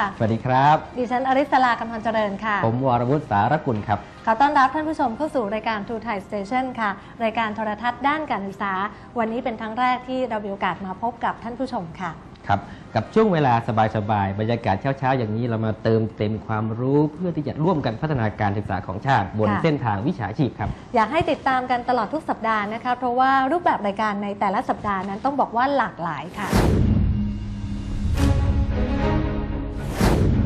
วัสดีค่ะสวัสดีครับ ดิฉันอริสลากำพันเจริญค่ะ ผมวรวุฒิสารกุลครับ ขอต้อนรับท่านผู้ชมเข้าสู่รายการ True Thai Station ค่ะ รายการโทรทัศน์ด้านการศึกษา วันนี้เป็นครั้งแรกที่เรามีโอกาสมาพบกับท่านผู้ชมค่ะ ครับ กับช่วงเวลาสบายๆ บรรยากาศเช้าๆ อย่างนี้เรามาเติมเต็มความรู้เพื่อที่จะร่วมกันพัฒนาการศึกษาของชาติ บนค่ะ เส้นทางวิชาชีพครับ อยากให้ติดตามกันตลอดทุกสัปดาห์นะคะ เพราะว่ารูปแบบรายการในแต่ละสัปดาห์นั้นต้องบอกว่าหลากหลายค่ะ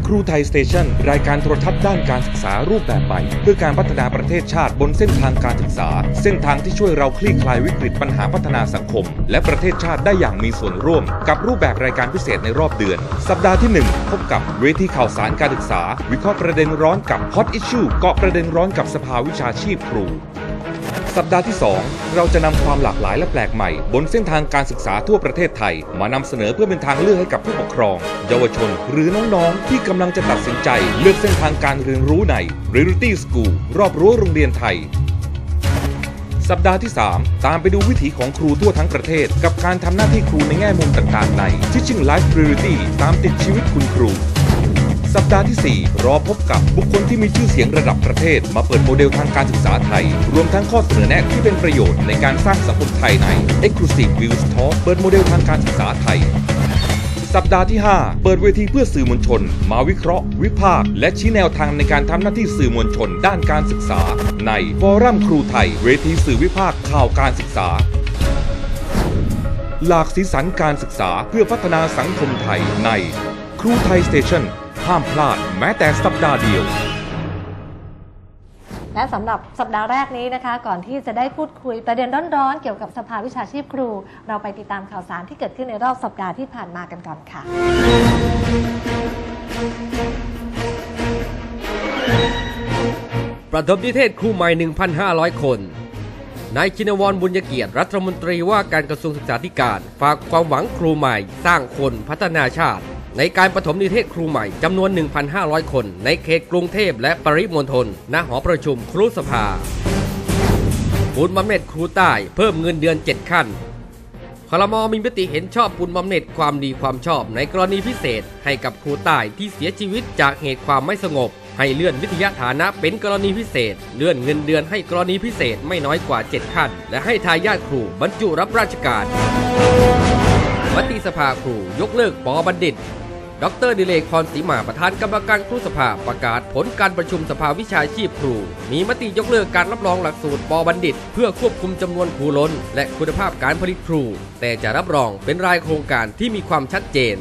ครูไทยสเตชันรายการโทรทัศน์ด้านการศึกษารูปแบบใหม่ เพื่อการพัฒนาประเทศชาติบนเส้นทางการศึกษา เส้นทางที่ช่วยเราคลี่คลายวิกฤตปัญหาพัฒนาสังคม และประเทศชาติได้อย่างมีส่วนร่วม กับรูปแบบรายการพิเศษในรอบเดือน สัปดาห์ที่ 1 พบกับเวทีข่าวสารการศึกษา วิเคราะห์ประเด็นร้อนกับ Hot Issue เกาะประเด็นร้อนกับสภาวิชาชีพครู สัปดาห์ที่ 2 เราจะนำความหลากหลายและแปลกใหม่ บนเส้นทางการศึกษาทั่วประเทศไทย มานำเสนอเพื่อเป็นทางเลือกให้กับผู้ปกครอง เยาวชน หรือน้องๆ ที่กำลังจะตัดสินใจ เลือกเส้นทางการเรียนรู้ใน Reality School รอบรั้วโรงเรียนไทย สัปดาห์ที่ 3 ตามไปดูวิถีของครูทั่วทั้งประเทศ กับการทำหน้าที่ครูในแง่มุมต่างๆ ใน Teaching Life Reality ตามติดชีวิตคุณครู สัปดาห์ที่ 4 รอพบกับบุคคลที่มีชื่อเสียงระดับประเทศ มาเปิดโมเดลทางการศึกษาไทย รวมทั้งข้อเสนอแนะที่เป็นประโยชน์ในการสร้างสังคมไทยใน Exclusive Views Talk เปิดโมเดลทางการศึกษาไทย สัปดาห์ที่ 5 เปิดเวทีเพื่อสื่อมวลชน มาวิเคราะห์ วิพากษ์และชี้แนวทางในการทำหน้าที่สื่อมวลชน ด้านการศึกษา ในฟอรัมครูไทย เวทีสื่อวิพากษ์ข่าวการศึกษาหลากสีสันการศึกษาเพื่อพัฒนาสังคมไทยในครูไทยสเตชัน ห้ามพลาดแม้แต่สัปดาห์เดียว และสำหรับสัปดาห์แรกนี้นะคะ ก่อนที่จะได้พูดคุยประเด็นร้อนๆ เกี่ยวกับสภาวิชาชีพครู เราไปติดตามข่าวสารที่เกิดขึ้นในรอบสัปดาห์ที่ผ่านมากันก่อนค่ะ ประถมนิเทศครูใหม่ 1,500 คนนายชินวรบุญเกียรติรัฐมนตรีว่าการกระทรวงศึกษาธิการ ฝากความหวังครูใหม่ สร้างคนพัฒนาชาติ ในการประถมนิเทศครูใหม่จำนวน 1,500 คน ในเขตกรุงเทพและปริมณฑลณหอประชุมครูสภาบุญบำเหน็จครูใต้เพิ่มเงินเดือน 7 ขั้นคลมมีมติเห็นชอบปุณบำเหน็จความดีความชอบในกรณีพิเศษให้กับครูใต้ที่เสียชีวิตจากเหตุความไม่สงบ ให้เลื่อนวิทยาฐานะเป็นกรณีพิเศษ เลื่อนเงินเดือนให้กรณีพิเศษไม่น้อยกว่า 7 ขั้น และให้ทายาทครูบรรจุรับราชการมติสภาครูยกเลิกปอบัณฑิต ดรดิเลกพรศรีมาประธานกรรมการครูสภาประกาศผลการประชุมสภาวิชาชีพครู มีมติยกเลิกการรับรองหลักสูตรปบัณฑิต เพื่อควบคุมจำนวนครูล้น และคุณภาพการผลิตครู แต่จะรับรองเป็นรายโครงการที่มีความชัดเจน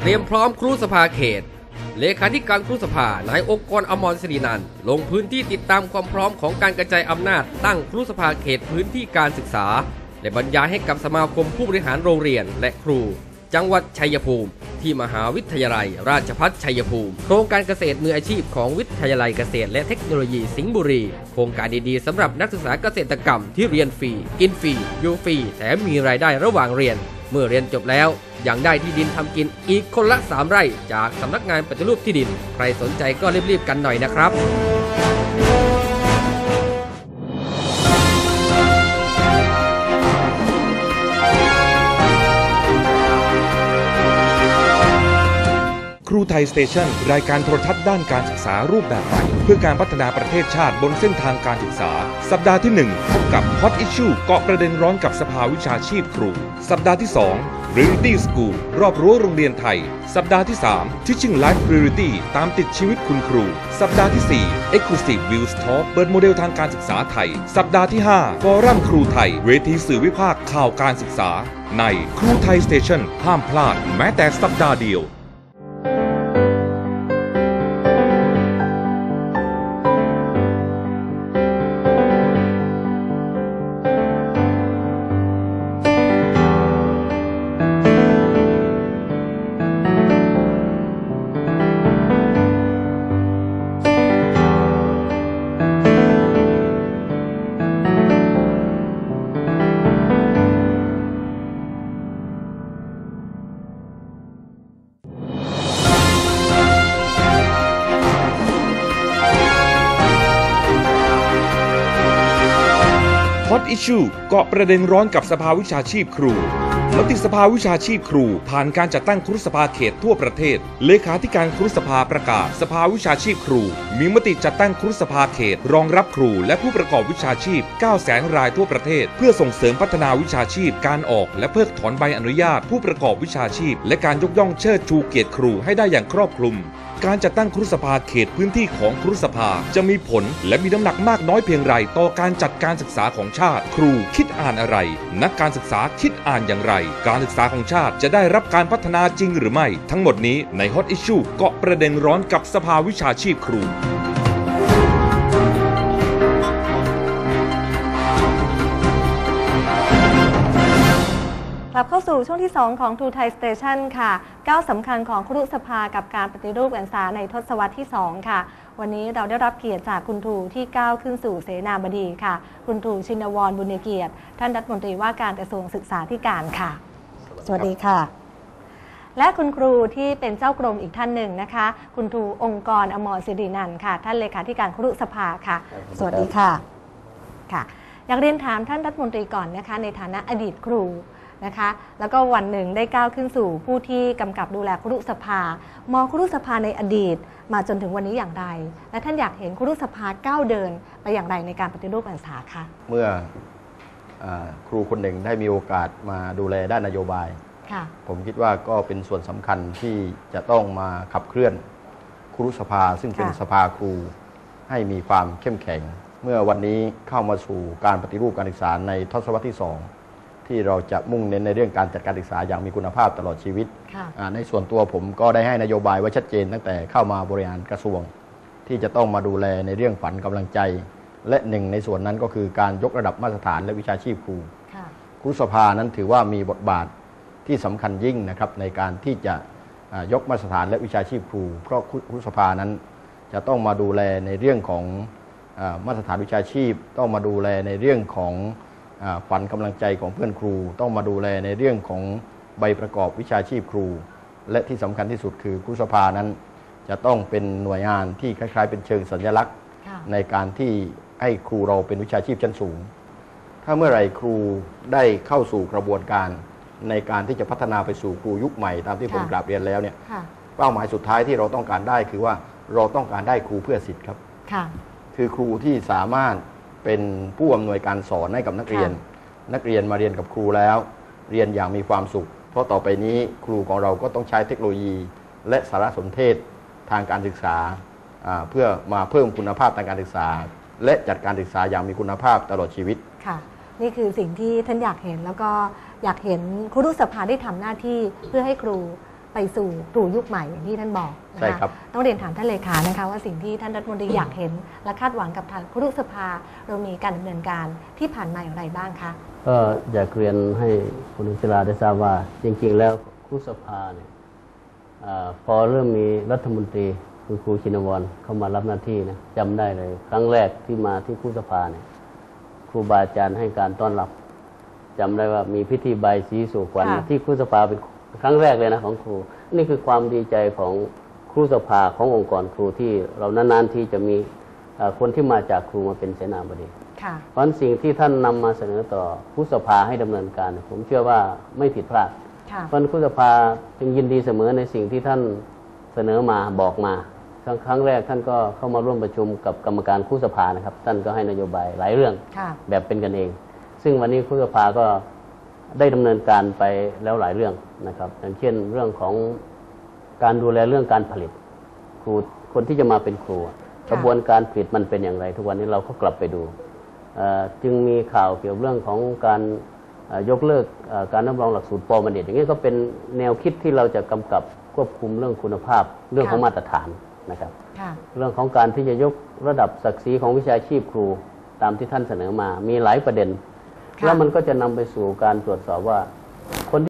เตรียมพร้อมครูสภาเขตเลขาธิการครูสภานายองค์กรอมรศรินันลงพื้นที่ติดตามความพร้อมของการกระจายอำนาจตั้งครูสภาเขตพื้นที่การศึกษา และบรรยายให้กับสมาคมผู้บริหารโรงเรียนและครู จังหวัดชัยภูมิ ที่มหาวิทยาลัย ราชภัฏชัยภูมิ โครงการเกษตรมืออาชีพของวิทยาลัยเกษตรและเทคโนโลยีสิงห์บุรี โครงการดีๆสำหรับนักศึกษาเกษตรกรรมที่เรียนฟรี กินฟรีอยู่ฟรีแถมมีรายได้ระหว่างเรียน เมื่อเรียนจบแล้วยังได้ที่ดินทำกินอีกคนละ 3 ไร่จากสำนักงานปฏิรูปที่ดิน ใครสนใจก็รีบๆกันหน่อยนะครับ ครูไทยสเตชันรายการโทรทัศน์ด้านการศึกษารูปแบบใหม่ เพื่อการพัฒนาประเทศชาติบนเส้นทางการศึกษา สัปดาห์ที่ 1 พบกับ Hot Issue เกาะประเด็นร้อนกับสภาวิชาชีพครู สัปดาห์ที่ 2 Reality School รอบรั้วโรงเรียนไทย สัปดาห์ที่ 3 Teaching Life Reality ตามติดชีวิตคุณครู สัปดาห์ที่ 4 Exclusive Views Talk เปิดโมเดลทางการศึกษาไทย สัปดาห์ที่ 5 ฟอรัมครูไทย เวทีสื่อวิพากษ์ข่าวการศึกษา ในครูไทยสเตชันห้ามพลาด แม้แต่สัปดาห์เดียว Issue เกาะประเด็นร้อนกับสภาวิชาชีพครู มติสภาวิชาชีพครู ผ่านการจัดตั้งครุสภาเขตทั่วประเทศ เลขาธิการครุสภาประกาศ สภาวิชาชีพครู มีมติจัดตั้งครุสภาเขต รองรับครู และผู้ประกอบวิชาชีพ9แสนรายทั่วประเทศ เพื่อส่งเสริมพัฒนาวิชาชีพ การออก และเพิกถอนใบอนุญาต ผู้ประกอบวิชาชีพ และการยกย่องเชิดชูเกียรติครูให้ได้อย่างครอบคลุมการจัดตั้งครุสภาเขตพื้นที่ของครุสภาจะมีผลและมีน้ำหนักมากน้อยเพียงไรต่อการจัดการศึกษาของชาติ ครูคิดอ่านอะไร นักการศึกษาคิดอ่านอย่างไรการศึกษาของชาติจะได้รับการพัฒนาจริงหรือไม่ ทั้งหมดนี้ใน Hot Issue เกาะประเด็นร้อนกับสภาวิชาชีพครู ลับเข้าสู่ช่วงที่ 2 ของ True Thai Station ค่ะก้าวสำคัญของครุสภากับการปฏิรูปการศึกษาในทศวรรษที่ 2 ค่ะ วันนี้เราได้รับเกียรติจากคุณครูที่ก้าวขึ้นสู่เสนาบดีค่ะ คุณครูชินวรบุญเกียรติ ท่านรัฐมนตรีว่าการกระทรวงศึกษาธิการค่ะ สวัสดีค่ะ และคุณครูที่เป็นเจ้ากรมอีกท่านหนึ่งนะคะ คุณครูองค์กรอมรศิรินันท์ค่ะ ท่านเลขาธิการครุสภาค่ะ สวัสดีค่ะค่ะ อยากเรียนถามท่านรัฐมนตรีก่อนนะคะ ในฐานะอดีตครู นะคะ แล้วก็วันหนึ่งได้ก้าวขึ้นสู่ผู้ที่กำกับดูแลครุสภา มองครุสภาในอดีต มาจนถึงวันนี้อย่างไร และท่านอยากเห็นครุสภาก้าวเดินไปอย่างไรในการปฏิรูปการศึกษาคะเมื่ออาครูคนหนึ่งได้มีโอกาสมาดูแลด้านนโยบายค่ะผมคิดว่าก็เป็นส่วนสำคัญที่จะต้องมาขับเคลื่อนครูสภาซึ่งเป็นค่ะสภาครู ให้มีความเข้มแข็ง เมื่อวันนี้เข้ามาสู่การปฏิรูปการศึกษาในทศวรรษที่สอง ที่เราจะมุ่งเน้นในเรื่องการจัดการศึกษาอย่างมีคุณภาพตลอดชีวิตค่ะอ่าในส่วนตัวผมก็ได้ให้นโยบายไว้ชัดเจนตั้งแต่เข้ามาบริหารกระทรวง ที่จะต้องมาดูแลในเรื่องฝันกำลังใจ และหนึ่งในส่วนนั้นก็คือการยกระดับมาตรฐานและวิชาชีพครูค่ะครูสภานั้นถือว่ามีบทบาทที่สำคัญยิ่งนะครับในการที่จะอ่ายกมาตรฐานและวิชาชีพครู เพราะครูสภานั้นจะต้องมาดูแลในเรื่องของอามาตรฐานวิชาชีพ ต้องมาดูแลในเรื่องของอา ฝันกำลังใจของเพื่อนครู ต้องมาดูแลในเรื่องของใบประกอบวิชาชีพครู และที่สำคัญที่สุดคือครูสภานั้น จะต้องเป็นหน่วยงานที่คล้าย ๆ เป็นเชิงสัญลักษณ์ค่ะในการที่ให้ครูเราเป็นวิชาชีพชั้นสูง ถ้าเมื่อไหร่ครูได้เข้าสู่กระบวนการ ในการที่จะพัฒนาไปสู่ครูยุคใหม่ตามที่ผมค่ะกราบเรียนแล้วเนี่ยค่ะเป้าหมายสุดท้ายที่เราต้องการได้คือว่าเราต้องการได้ครูเพื่อสิทธิ์ครับค่ะคือครูที่สามารถ เป็นผู้อำนวยการสอนให้กับนักเรียน นักเรียนมาเรียนกับครูแล้ว เรียนอย่างมีความสุข เพราะต่อไปนี้ครูของเราก็ต้องใช้เทคโนโลยี และสารสนเทศทางการศึกษาอ่าเพื่อมาเพิ่มคุณภาพทางการศึกษา และจัดการศึกษาอย่างมีคุณภาพตลอดชีวิตค่ะนี่คือสิ่งที่ท่านอยากเห็นแล้วก็อยากเห็นครูสภาได้ทำหน้าที่เพื่อให้ครู ไปสู่ครูยุคใหม่อย่างที่ท่านบอกนะะใช่ครับ ต้องเรียนถามท่านเลขานะคะว่าสิ่งที่ท่านรัฐมนตรีอยากเห็น และคาดหวังกับทางครูสภาเรามีการดำเนินการที่ผ่านมาอย่างไรบ้างคะก็อยากเรียนให้คุณอุศราได้ทราบว่า จริงๆ แล้วครูสภาเนี่ยอาพอเริ่มมีรัฐมนตรีคุณครูชินวรเข้ามารับหน้าที่นะจำได้เลย ครั้งแรกที่มาที่ครูสภาเนี่ยครูบาอาจารย์ให้การต้อนรับจำได้ว่ามีพิธีใบายสีสู่ขวัญค่ะ ที่ครูสภาเป็น ครั้งแรกเลยนะของครู นี่คือความดีใจของครูสภาขององค์กรครูที่เรานานๆที่จะมีอ่าคนที่มาจากครูมาเป็นเสนาบดีค่ะเพราะฉะนั้นสิ่งที่ท่านนำมาเสนอต่อผู้สภาให้ดำเนินการเนี่ยผมเชื่อว่าไม่ผิดพลาดค่ะเพราะฉะนั้นผู้สภาจึงยินดีเสมอในสิ่งที่ท่านเสนอมาบอกมาครั้งครั้งแรกท่านก็เข้ามาร่วมประชุมกับกรรมการคู่สภานะครับ ท่านก็ให้นโยบายหลายเรื่องค่ะแบบเป็นกันเอง ซึ่งวันนี้คู่สภาก็ ได้ดำเนินการไปแล้วหลายเรื่องนะครับอย่างเช่นเรื่องของการดูแลเรื่องการผลิต ครูคนที่จะมาเป็นครูอะกระบวนการผลิตมันเป็นอย่างไร ทุกวันนี้เราก็กลับไปดูเอ่อจึงมีข่าวเกี่ยวกับเรื่องของการเอ่อยกเลิกเอ่อการรับรองหลักสูตรปอบัณฑิตอย่างนี้ก็เป็นแนวคิดที่เราจะกำกับควบคุมเรื่องคุณภาพ เรื่องของค่ะมาตรฐานนะครับค่ะเรื่องของการที่จะยกระดับศักดิ์ศรีของวิชาชีพครูตามที่ท่านเสนอมา มีหลายประเด็นค่ะ แล้วมันก็จะนำไปสู่การตรวจสอบว่าคน